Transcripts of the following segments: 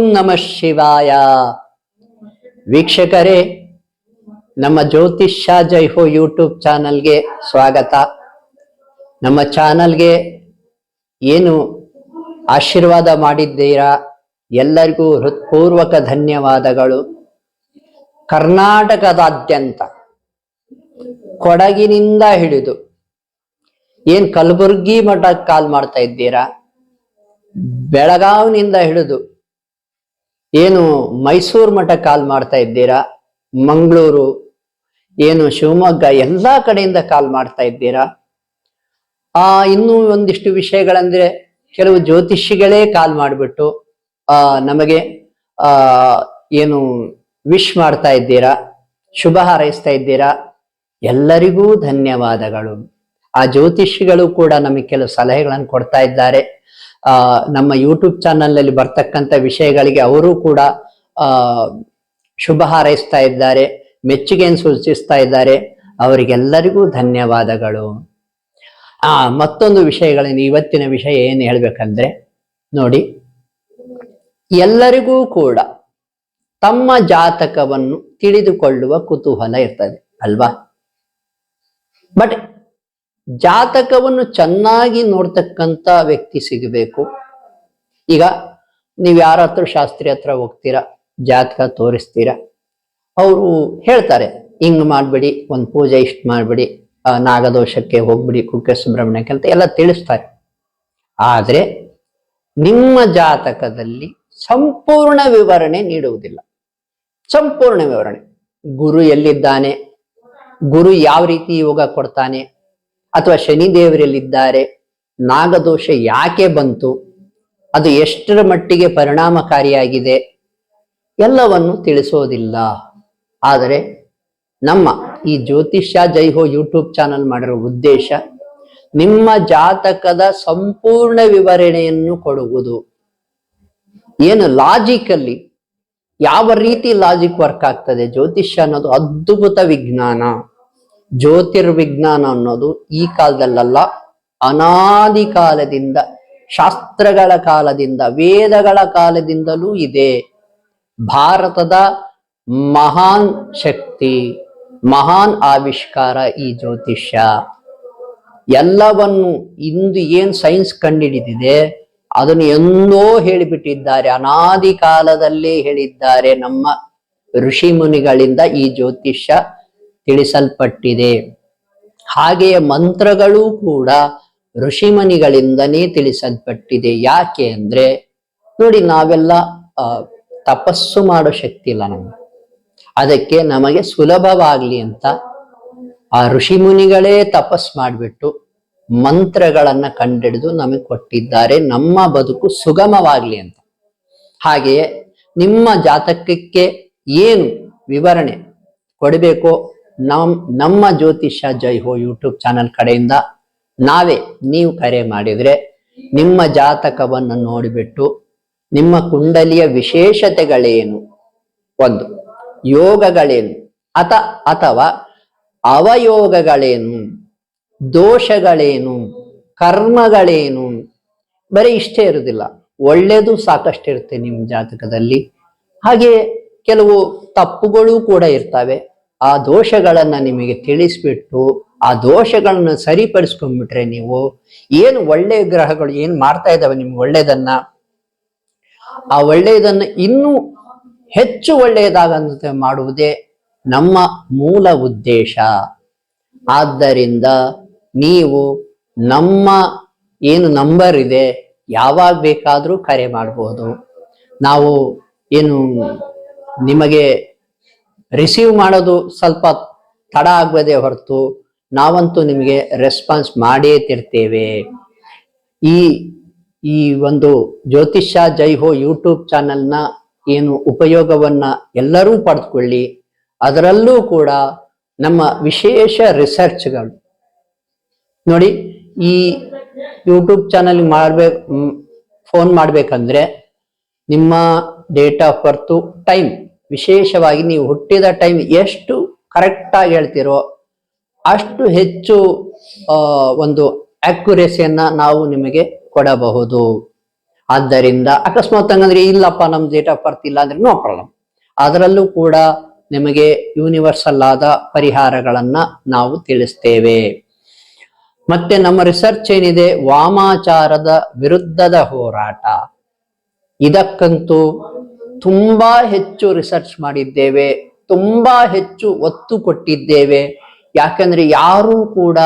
ಓಂ ನಮಃ ಶಿವಾಯ. ವೀಕ್ಷಕರೇ, ನಮ್ಮ ಜ್ಯೋತಿಷ್ಯ ಜೈ ಹೋ ಯೂಟ್ಯೂಬ್ ಚಾನಲ್ಗೆ ಸ್ವಾಗತ. ನಮ್ಮ ಚಾನಲ್ಗೆ ಏನು ಆಶೀರ್ವಾದ ಮಾಡಿದ್ದೀರಾ? ಎಲ್ಲರಿಗೂ ಹೃತ್ಪೂರ್ವಕ ಧನ್ಯವಾದಗಳು. ಕರ್ನಾಟಕದಾದ್ಯಂತ ಕೊಡಗಿನಿಂದ ಹಿಡಿದು ಏನ್ ಕಲಬುರ್ಗಿ ಮಠಕ್ಕೆ ಕಾಲ್ ಮಾಡ್ತಾ ಇದ್ದೀರಾ? ಬೆಳಗಾವಿನಿಂದ ಹಿಡಿದು ಏನು ಮೈಸೂರು ಮಠ ಕಾಲ್ ಮಾಡ್ತಾ ಇದ್ದೀರಾ? ಮಂಗಳೂರು, ಏನು ಶಿವಮೊಗ್ಗ, ಎಲ್ಲ ಕಡೆಯಿಂದ ಕಾಲ್ ಮಾಡ್ತಾ ಇದ್ದೀರಾ? ಆ, ಇನ್ನೂ ಒಂದಿಷ್ಟು ವಿಷಯಗಳಂದ್ರೆ ಕೆಲವು ಜ್ಯೋತಿಷಿಗಳೇ ಕಾಲ್ ಮಾಡಿಬಿಟ್ಟು, ಆ, ನಮಗೆ, ಆ, ಏನು ವಿಶ್ ಮಾಡ್ತಾ ಇದ್ದೀರಾ? ಶುಭ ಹಾರೈಸ್ತಾ ಇದ್ದೀರಾ? ಎಲ್ಲರಿಗೂ ಧನ್ಯವಾದಗಳು. ಆ ಜ್ಯೋತಿಷಿಗಳು ಕೂಡ ನಮಗೆ ಕೆಲವು ಸಲಹೆಗಳನ್ನು ಕೊಡ್ತಾ ಇದ್ದಾರೆ. ಆ, ನಮ್ಮ ಯೂಟ್ಯೂಬ್ ಚಾನಲ್ನಲ್ಲಿ ಬರ್ತಕ್ಕಂಥ ವಿಷಯಗಳಿಗೆ ಅವರು ಕೂಡ, ಆ, ಶುಭ ಹಾರೈಸ್ತಾ ಇದ್ದಾರೆ, ಮೆಚ್ಚುಗೆಯನ್ನು ಸೂಚಿಸ್ತಾ ಇದ್ದಾರೆ. ಅವರಿಗೆಲ್ಲರಿಗೂ ಧನ್ಯವಾದಗಳು. ಆ, ಮತ್ತೊಂದು ವಿಷಯಗಳನ್ನು ಇವತ್ತಿನ ವಿಷಯ ಏನು ಹೇಳ್ಬೇಕಂದ್ರೆ, ನೋಡಿ, ಎಲ್ಲರಿಗೂ ಕೂಡ ತಮ್ಮ ಜಾತಕವನ್ನು ತಿಳಿದುಕೊಳ್ಳುವ ಕುತೂಹಲ ಇರ್ತದೆ, ಅಲ್ವಾ? ಬಟ್ ಜಾತಕವನ್ನು ಚೆನ್ನಾಗಿ ನೋಡ್ತಕ್ಕಂಥ ವ್ಯಕ್ತಿ ಸಿಗಬೇಕು. ಈಗ ನೀವು ಯಾರತ್ರ ಶಾಸ್ತ್ರಿ ಹತ್ರ ಹೋಗ್ತೀರಾ, ಜಾತಕ ತೋರಿಸ್ತೀರಾ, ಅವರು ಹೇಳ್ತಾರೆ, ಹಿಂಗ್ ಮಾಡ್ಬಿಡಿ, ಒಂದು ಪೂಜೆ ಇಷ್ಟು ಮಾಡ್ಬಿಡಿ ನಾಗದೋಷಕ್ಕೆ ಹೋಗ್ಬಿಡಿ, ಕುಕ್ಕೆ ಸುಬ್ರಹ್ಮಣ್ಯಕ್ಕೆ ಅಂತ ಎಲ್ಲ ತಿಳಿಸ್ತಾರೆ. ಆದರೆ ನಿಮ್ಮ ಜಾತಕದಲ್ಲಿ ಸಂಪೂರ್ಣ ವಿವರಣೆ ನೀಡುವುದಿಲ್ಲ. ಸಂಪೂರ್ಣ ವಿವರಣೆ. ಗುರು ಎಲ್ಲಿದ್ದಾನೆ, ಗುರು ಯಾವ ರೀತಿ ಯೋಗ ಕೊಡ್ತಾನೆ ಅಥವಾ ಶನಿ ದೇವರಲ್ಲಿದ್ದಾರೆ ನಾಗದೋಷ ಯಾಕೆ ಬಂತು, ಅದು ಎಷ್ಟರ ಮಟ್ಟಿಗೆ ಪರಿಣಾಮಕಾರಿಯಾಗಿದೆ, ಎಲ್ಲವನ್ನು ತಿಳಿಸೋದಿಲ್ಲ. ಆದರೆ ನಮ್ಮ ಈ ಜ್ಯೋತಿಷ್ಯ ಜೈಹೋ ಯೂಟ್ಯೂಬ್ ಚಾನಲ್ ಮಾಡಿರೋ ಉದ್ದೇಶ, ನಿಮ್ಮ ಜಾತಕದ ಸಂಪೂರ್ಣ ವಿವರಣೆಯನ್ನು ಕೊಡುವುದು. ಏನು ಲಾಜಿಕಲ್ಲಿ ಯಾವ ರೀತಿ ಲಾಜಿಕ್ ವರ್ಕ್ ಆಗ್ತದೆ ಜ್ಯೋತಿಷ್ಯ ಅನ್ನೋದು ಅದ್ಭುತ ವಿಜ್ಞಾನ. ಜ್ಯೋತಿರ್ವಿಜ್ಞಾನ ಅನ್ನೋದು ಈ ಕಾಲದಲ್ಲಲ್ಲ ಅನಾದಿ ಕಾಲದಿಂದ, ಶಾಸ್ತ್ರಗಳ ಕಾಲದಿಂದ, ವೇದಗಳ ಕಾಲದಿಂದಲೂ ಇದೆ. ಭಾರತದ ಮಹಾನ್ ಶಕ್ತಿ, ಮಹಾನ್ ಆವಿಷ್ಕಾರ ಈ ಜ್ಯೋತಿಷ್ಯ. ಎಲ್ಲವನ್ನು ಇಂದು ಏನ್ ಸೈನ್ಸ್ ಕಂಡುಹಿಡಿದಿದೆ ಅದನ್ನು ಎಂದೋ ಹೇಳಿಬಿಟ್ಟಿದ್ದಾರೆ, ಅನಾದಿ ಕಾಲದಲ್ಲೇ ಹೇಳಿದ್ದಾರೆ ನಮ್ಮ ಋಷಿ ಮುನಿಗಳಿಂದ ಈ ಜ್ಯೋತಿಷ್ಯ. ತಿಳಿಸಲ್ಪಟ್ಟಿದೆ. ಹಾಗೆಯೇ ಮಂತ್ರಗಳು ಕೂಡ ಋಷಿಮನಿಗಳಿಂದನೇ ತಿಳಿಸಲ್ಪಟ್ಟಿದೆ. ಯಾಕೆ ಅಂದ್ರೆ, ನೋಡಿ ನಾವೆಲ್ಲ ತಪಸ್ಸು ಮಾಡೋ ಶಕ್ತಿ ಇಲ್ಲ ನಮಗೆ. ಅದಕ್ಕೆ ನಮಗೆ ಸುಲಭವಾಗ್ಲಿ ಅಂತ ಆ ಋಷಿಮುನಿಗಳೇ ತಪಸ್ ಮಾಡಿಬಿಟ್ಟು ಮಂತ್ರಗಳನ್ನ ಕಂಡಿಡಿದು ನಮಗೆ ಕೊಟ್ಟಿದ್ದಾರೆ. ನಮ್ಮ ಬದುಕು ಸುಗಮವಾಗ್ಲಿ ಅಂತ. ಹಾಗೆಯೇ ನಿಮ್ಮ ಜಾತಕಕ್ಕೆ ಏನು ವಿವರಣೆ ಕೊಡಬೇಕೋ ನಮ್, ನಮ್ಮ ಜ್ಯೋತಿಷ್ಯ ಜೈ ಹೋ ಯೂಟ್ಯೂಬ್ ಚಾನಲ್ ಕಡೆಯಿಂದ ನಾವೇ ನೀವು ಕರೆ ಮಾಡಿದ್ರೆ ನಿಮ್ಮ ಜಾತಕವನ್ನು ನೋಡಿಬಿಟ್ಟು ನಿಮ್ಮ ಕುಂಡಲಿಯ ವಿಶೇಷತೆಗಳೇನು? ಒಂದು, ಯೋಗಗಳೇನು? ಅಥ ಅಥವಾ ಅವಯೋಗಗಳೇನು? ದೋಷಗಳೇನು? ಕರ್ಮಗಳೇನು? ಬರೀ ಇಷ್ಟೇ ಇರುವುದಿಲ್ಲ ಒಳ್ಳೇದು ಸಾಕಷ್ಟು ಇರುತ್ತೆ ನಿಮ್ಮ ಜಾತಕದಲ್ಲಿ. ಹಾಗೆ ಕೆಲವು ತಪ್ಪುಗಳು ಕೂಡ ಇರ್ತವೆ. ಆ ದೋಷಗಳನ್ನ ನಿಮಗೆ ತಿಳಿಸ್ಬಿಟ್ಟು ಆ ದೋಷಗಳನ್ನು ಸರಿಪಡಿಸ್ಕೊಂಡ್ಬಿಟ್ರೆ ನೀವು ಏನು ಒಳ್ಳೆಯ ಗ್ರಹಗಳು, ಏನು ಮಾಡ್ತಾ ಇದ್ದಾವೆ ನಿಮ್ಗೆ ಒಳ್ಳೇದನ್ನ ಆ ಒಳ್ಳೆಯದನ್ನು ಇನ್ನೂ ಹೆಚ್ಚು ಒಳ್ಳೆಯದಾಗಂತೆ ಮಾಡುವುದೇ ನಮ್ಮ ಮೂಲ ಉದ್ದೇಶ. ಆದ್ದರಿಂದ ನೀವು ನಮ್ಮ ಏನು ನಂಬರ್ ಇದೆ, ಯಾವಾಗ ಬೇಕಾದರೂ ಕರೆ ಮಾಡಬಹುದು ನಾವು ಏನು ನಿಮಗೆ ರಿಸೀವ್ ಮಾಡೋದು ಸ್ವಲ್ಪ ತಡ ಆಗದೆ ಹೊರತು ನಾವಂತೂ ನಿಮಗೆ ರೆಸ್ಪಾನ್ಸ್ ಮಾಡೇ ತಿರ್ತೇವೆ. ಈ ಈ ಒಂದು ಜ್ಯೋತಿಷ್ಯ ಜೈ ಹೋ ಯೂಟ್ಯೂಬ್ ಚಾನೆಲ್ನ ಏನು ಉಪಯೋಗವನ್ನ ಎಲ್ಲರೂ ಪಡೆದುಕೊಳ್ಳಿ. ಅದರಲ್ಲೂ ಕೂಡ ನಮ್ಮ ವಿಶೇಷ ರಿಸರ್ಚ್ಗಳು. ನೋಡಿ, ಈ ಯೂಟ್ಯೂಬ್ ಚಾನಲ್ ಮಾಡಬೇಕು ಫೋನ್ ಮಾಡಬೇಕಂದ್ರೆ ನಿಮ್ಮ ಡೇಟ್ ಆಫ್ ಬರ್ತು ಟೈಮ್. ವಿಶೇಷವಾಗಿ ನೀವು ಹುಟ್ಟಿದ ಟೈಮ್ ಎಷ್ಟು ಕರೆಕ್ಟಾಗಿ ಹೇಳ್ತಿರೋ ಅಷ್ಟು ಹೆಚ್ಚು ಒಂದು ಅಕ್ಯುರೇಸಿಯನ್ನ ನಾವು ನಿಮಗೆ ಕೊಡಬಹುದು. ಆದ್ದರಿಂದ ಅಕಸ್ಮಾತ್ ಹಂಗಂದ್ರೆ ಇಲ್ಲಪ್ಪ, ನಮ್ ಡೇಟ್ ಆಫ್ ಬರ್ತ್ ಇಲ್ಲ ಅಂದ್ರೆ ನೋ ಪ್ರಾಬ್ಲಮ್ ಅದರಲ್ಲೂ ಕೂಡ ನಿಮಗೆ ಯೂನಿವರ್ಸಲ್ ಆದ ಪರಿಹಾರಗಳನ್ನ ನಾವು ತಿಳಿಸ್ತೇವೆ. ಮತ್ತೆ ನಮ್ಮ ರಿಸರ್ಚ್ ಏನಿದೆ? ವಾಮಾಚಾರದ ವಿರುದ್ಧದ ಹೋರಾಟ. ಇದಕ್ಕಂತೂ ತುಂಬಾ ಹೆಚ್ಚು ರಿಸರ್ಚ್ ಮಾಡಿದ್ದೇವೆ, ತುಂಬಾ ಹೆಚ್ಚು ಒತ್ತು ಕೊಟ್ಟಿದ್ದೇವೆ. ಯಾಕಂದ್ರೆ ಯಾರೂ ಕೂಡ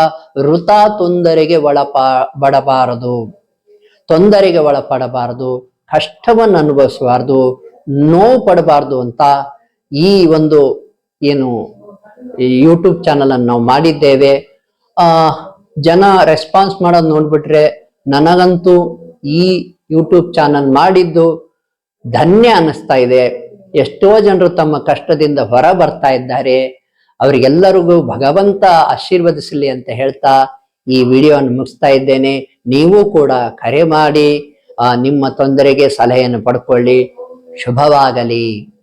ವೃತ ತೊಂದರೆಗೆ ಒಳಪಾ, ಬಡಬಾರದು. ತೊಂದರೆಗೆ ಒಳಪಡಬಾರದು. ಕಷ್ಟವನ್ನು ಅನುಭವಿಸಬಾರದು. ನೋವು ಪಡಬಾರ್ದು ಅಂತ ಈ ಒಂದು ಏನು ಯೂಟ್ಯೂಬ್ ಚಾನಲ್ ಅನ್ನು ನಾವು ಮಾಡಿದ್ದೇವೆ. ಜನ ರೆಸ್ಪಾನ್ಸ್ ಮಾಡೋದು ನೋಡ್ಬಿಟ್ರೆ ನನಗಂತೂ ಈ ಯೂಟ್ಯೂಬ್ ಚಾನಲ್ ಮಾಡಿದ್ದು ಧನ್ಯ ಅನ್ನಿಸ್ತಾ ಇದೆ. ಎಷ್ಟೋ ಜನರು ತಮ್ಮ ಕಷ್ಟದಿಂದ ಹೊರ ಬರ್ತಾ ಇದ್ದಾರೆ. ಅವರಿಗೆಲ್ಲರಿಗೂ ಭಗವಂತ ಆಶೀರ್ವದಿಸಲಿ ಅಂತ ಹೇಳ್ತಾ ಈ ವಿಡಿಯೋವನ್ನು ಮುಗಿಸ್ತಾ ಇದ್ದೇನೆ. ನೀವು ಕೂಡ ಕರೆ ಮಾಡಿ ನಿಮ್ಮ ತೊಂದರೆಗೆ ಸಲಹೆಯನ್ನು ಪಡ್ಕೊಳ್ಳಿ. ಶುಭವಾಗಲಿ.